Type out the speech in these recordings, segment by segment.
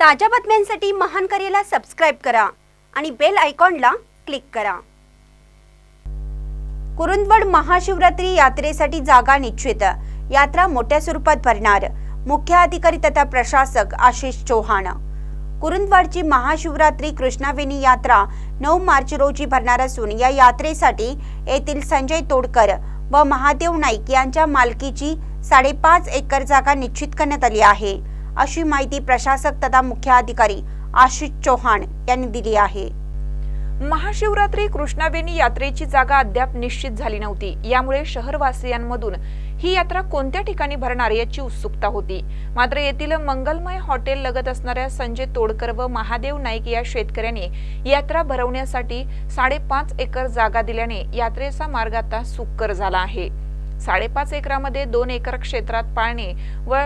ताज्या बातम्यांसाठी महान करेला सबस्क्राईब करा आणि बेल आयकॉनला क्लिक करा. कुरुंदवड महाशिवरात्री यात्रेसाठी जागा निश्चित. यात्रा मोठ्या स्वरूपात भरणार. मुख्य अधिकारी तथा प्रशासक आशिष चौहान. कुरुंदवाडची महाशिवरात्री कृष्णावेणी यात्रा नऊ मार्च रोजी भरणार असून या यात्रेसाठी येथील संजय तोडकर व महादेव नाईक यांच्या मालकीची साडेपाच एकर जागा निश्चित करण्यात आली आहे. अशी माहिती प्रशासक तथा मुख्याधिकारी आशिष चौहान यांनी दिली आहे. महाशिवरात्री कृष्णाबेनी यात्रेची जागा अद्याप निश्चित झाली नव्हती. यामुळे शहरवासियांमधून ही यात्रा कोणत्या ठिकाणी भरणार याची उत्सुकता होती. मात्र येथील मंगलमय हॉटेल लगत असणाऱ्या संजय तोडकर व महादेव नाईक या शेतकऱ्यांनी यात्रा भरवण्यासाठी साडेपाच एकर जागा दिल्याने यात्रेचा मार्ग आता सुकर झाला आहे. साडेपाच एकरामध्ये दोन एकर क्षेत्रात पाळणे व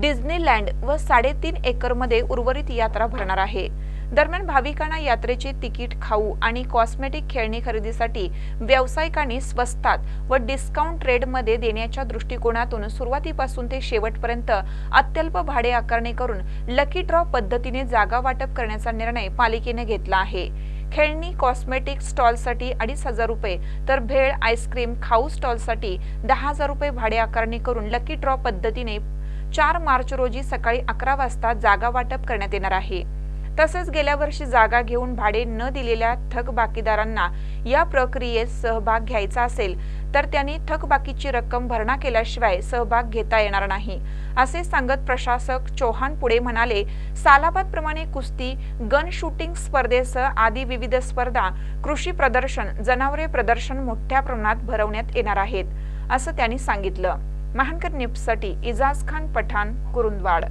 डिझनीलँड व साडेतीन एकरमध्ये उर्वरित यात्रा भरणार आहे. दरम्यान भाविकांना यात्रेचे तिकीट खाऊ आणि कॉस्मेटिक खेळणी खरेदीसाठी व्यावसायिकांनी स्वस्तात व डिस्काउंट रेटमध्ये देण्याच्या दृष्टिकोनातून सुरुवातीपासून ते शेवटपर्यंत अत्यल्प भाडे आकारणी करून लकी ड्रॉ पद्धतीने जागा वाटप करण्याचा निर्णय पालिकेने घेतला आहे. खेळणी कॉस्मेटिक स्टॉलसाठी अडीच हजार रुपये तर भेळ आईस्क्रीम खाऊ स्टॉलसाठी दहा हजार रुपये भाडे आकारणी करून लकी ड्रॉ पद्धतीने चार मार्च रोजी सकाळी अकरा वाजता जागा वाटप करण्यात येणार आहे. तसेच गेल्या वर्षी जागा घेऊन भाडे न दिलेल्या थकबाकीदारांना या प्रक्रियेत सहभाग घ्यायचा असेल तर त्यांनी थकबाकीची रक्कम भरणा केल्याशिवाय सहभाग घेता येणार नाही. असे सांगत प्रशासक चौहान पुढे म्हणाले सालाबाद प्रमाणे कुस्ती गन शूटिंग स्पर्धेसह आदी विविध स्पर्धा कृषी प्रदर्शन जनावरे प्रदर्शन मोठ्या प्रमाणात भरवण्यात येणार आहेत असं त्यांनी सांगितलं. महानकर न्यूजसाठी इजाज खान पठाण कुरुंदवाड.